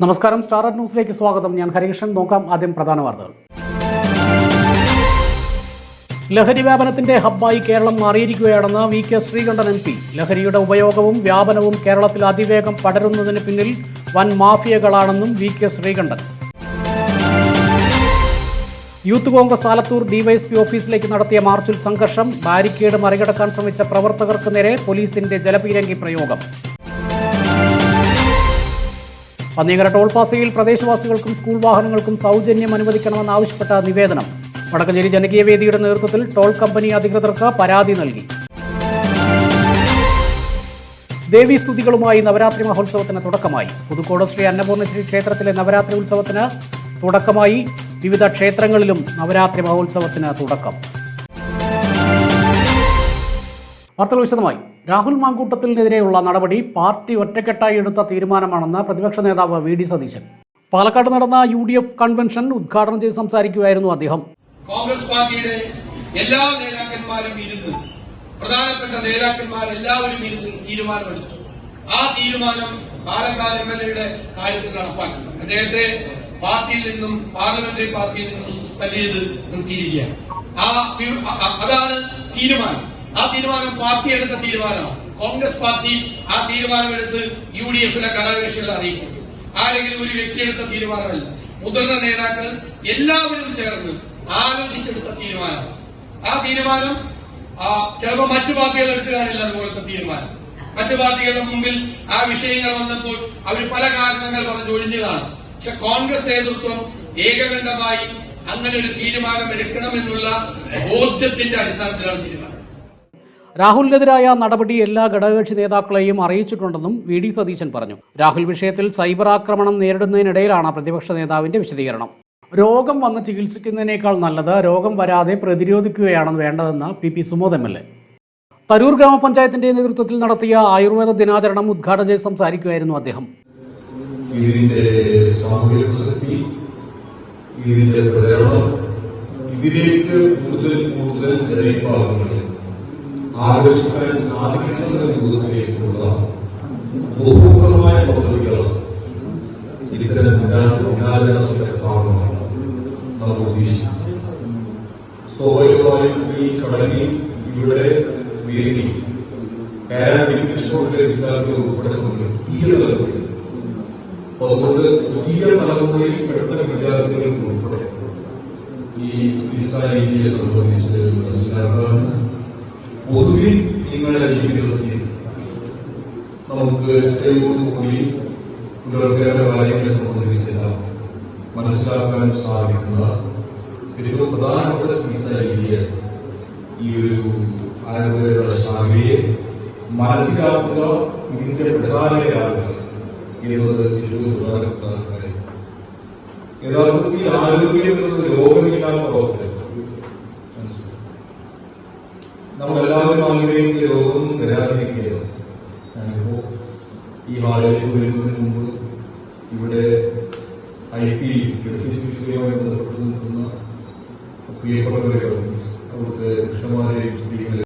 നമസ്കാരം. സ്റ്റാർ ന്യൂസിലേക്ക് സ്വാഗതം. ഞാൻ ഹരികൃഷ്ണൻ. നോക്കാം ആദ്യം പ്രധാന വാർത്തകൾ. ലഹരി വ്യാപനത്തിന്റെ ഹബ്ബായി Keralam മാറിയിരിക്കുകയാണെന്ന് V K Sreekandan M P. ലഹരിയുടെ ഉപയോഗവും വ്യാപനവും കേരളത്തിൽ അതിവേഗം പടരുന്നതിന് പിന്നിൽ വൻ മാഫിയകളാണെന്നും V K Sreekandan. Youth Congress Alathur DYSP ഓഫീസിലേക്ക് നടത്തിയ മാർച്ചിൽ സംഘർഷം ബാരിക്കേഡ് മറികടക്കാൻ ശ്രമിച്ച പ്രവർത്തകർക്ക് നേരെ പോലീസിന്റെ ജലപീരങ്കി പ്രയോഗം. പന്നിയങ്കര ടോൾ പാസയിൽ പ്രദേശവാസികൾക്കും സ്കൂൾ വാഹനങ്ങൾക്കും സൗജന്യം അനുവദിക്കണമെന്നാവശ്യപ്പെട്ട നിവേദനം. വടക്കഞ്ചേരി ജനകീയ വേദിയുടെ നേതൃത്വത്തിൽ ടോൾ കമ്പനി അധികൃതർക്ക് പരാതി നൽകി. ദേവീസ്തുതികളുമായി നവരാത്രി മഹോത്സവത്തിന് തുടക്കമായി. പുതുക്കോട് ശ്രീ അന്നപൂർണശ്രീ ക്ഷേത്രത്തിലെ നവരാത്രി ഉത്സവത്തിന് തുടക്കമായി. വിവിധ ക്ഷേത്രങ്ങളിലും നവരാത്രി മഹോത്സവത്തിന് തുടക്കം. വാർത്തകൾ വിശദമായി. രാഹുൽ മാങ്കൂട്ടത്തിനെതിരെയുള്ള നടപടി പാർട്ടി ഒറ്റക്കെട്ടായി എടുത്ത തീരുമാനമാണെന്ന് പ്രതിപക്ഷ നേതാവ് വി ഡി സതീശൻ. പാലക്കാട് നടന്ന യു ഡി എഫ് കൺവെൻഷൻ ഉദ്ഘാടനം ചെയ്ത് സംസാരിക്കുകയായിരുന്നു അദ്ദേഹം. കോൺഗ്രസ് പാർട്ടിയുടെ എല്ലാ നേതാക്കന്മാരും ഇരുന്ന് പ്രധാനപ്പെട്ട നേതാക്കന്മാർ എല്ലാവരും ഇരുന്ന് തീരുമാനമെടുത്തു. ആ തീരുമാനം പാലക്കാട് എം എൽ എയുടെ കാര്യത്തിൽ നടപ്പാക്കുന്നു. അദ്ദേഹത്തെ പാർട്ടിയിൽ നിന്നും പാർലമെന്ററി പാർട്ടിയിൽ നിന്നും സസ്പെൻഡ് ചെയ്ത് നിർത്തിയിരിക്കുകയാണ്. ആ അതാണ് തീരുമാനം. ആ തീരുമാനം പാർട്ടി എടുത്ത തീരുമാനമാണ്. കോൺഗ്രസ് പാർട്ടി ആ തീരുമാനമെടുത്ത് യു ഡി എഫിലെ ഘടകകക്ഷികളെ അറിയിച്ചു ആരെങ്കിലും ഒരു വ്യക്തി എടുത്ത തീരുമാനമല്ല. മുതിർന്ന നേതാക്കൾ എല്ലാവരും ചേർന്ന് ആലോചിച്ചെടുത്ത തീരുമാനം ആ തീരുമാനം ചിലപ്പോ മറ്റു പാർട്ടികൾ എടുത്തു അതുപോലത്തെ തീരുമാനം. മറ്റു പാർട്ടികളുടെ മുമ്പിൽ ആ വിഷയങ്ങൾ വന്നപ്പോൾ അവർ പല കാരണങ്ങൾ പറഞ്ഞ് ഒഴിഞ്ഞതാണ്. പക്ഷെ കോൺഗ്രസ് നേതൃത്വം ഏകകണ്ഠമായി അങ്ങനെ ഒരു തീരുമാനം എടുക്കണമെന്നുള്ള ബോധ്യത്തിന്റെ അടിസ്ഥാനത്തിലാണ് തീരുമാനം. രാഹുലിനെതിരായ നടപടി എല്ലാ ഘടകകക്ഷി നേതാക്കളെയും അറിയിച്ചിട്ടുണ്ടെന്നും വി ഡി സതീശൻ പറഞ്ഞു. രാഹുൽ വിഷയത്തിൽ സൈബർ ആക്രമണം നേരിടുന്നതിനിടയിലാണ് പ്രതിപക്ഷ നേതാവിന്റെ വിശദീകരണം. രോഗം വന്ന് ചികിത്സിക്കുന്നതിനേക്കാൾ നല്ലത് രോഗം വരാതെ പ്രതിരോധിക്കുകയാണ് വേണ്ടതെന്ന് P P Sumod M L A. Tarur ഗ്രാമപഞ്ചായത്തിന്റെ നേതൃത്വത്തിൽ നടത്തിയ ആയുർവേദ ദിനാചരണം ഉദ്ഘാടനം ചെയ്ത് സംസാരിക്കുകയായിരുന്നു അദ്ദേഹം. ഇതിന്റെ പ്രസക്തി ഇതിന്റെ പ്രചരണം ഇതിലേക്ക് കൂടുതൽ കൂടുതൽ ജനവിഭാഗങ്ങളെ ആകർഷിക്കാൻ സാധിക്കുന്ന രൂപത്തിലേക്കുള്ള ബഹുമുഖമായ പദ്ധതികളാണ് ഇത്തരം ദിനാചരണത്തിന്റെ ഭാഗമാണ് നമ്മൾ ഉദ്ദേശിക്കുന്നത്. സ്വാഭാവികമായും ഈ ചടങ്ങിൽ ഇവിടെ വേദി പാരാമെഡിക്കൽ ഷോട്ടിലെ വിദ്യാർത്ഥികൾ ഉൾപ്പെടുന്നുണ്ട് ഈ തലമുറയിൽ അതുകൊണ്ട് പുതിയ തലമുറയിൽ പെട്ട വിദ്യാർത്ഥികൾക്ക് ഉൾപ്പെടെ ഈ സംബന്ധിച്ച് മനസ്സിലാക്കാൻ പൊതുവിൽ നിങ്ങളുടെ ജീവിതത്തിൽ നമുക്ക് കൂടി പുലർത്തേണ്ട കാര്യങ്ങളെ സംബന്ധിച്ചെല്ലാം മനസ്സിലാക്കാൻ സാധിക്കുന്ന ഏറ്റവും പ്രധാനപ്പെട്ട ചികിത്സാ ഈ ഒരു ആയുർവേദ ശാഖയെ മനസ്സിലാക്കുക ഇതിന്റെ പ്രധാനയാകുക എന്നത് ഏറ്റവും പ്രധാനപ്പെട്ട കാര്യം. യഥാർത്ഥത്തിൽ ആരോഗ്യം എന്നത് രോഗമില്ലാത്ത മനസ്സിലായി നമ്മളെല്ലാവരും ആഗ്രഹിക്കുന്ന രോഗം വരാതിരിക്കുകയോ ഞാനിപ്പോ ഈ ഹാളിലേക്ക് വരുന്നതിന് മുമ്പ് ഇവിടെ ഐ പി ചികിത്സയുമായി ബന്ധപ്പെട്ട് നിൽക്കുന്ന പ്രിയപ്പെട്ടവരെ അവിടുത്തെ കൃഷ്ണമാരെയും സ്ത്രീകളെ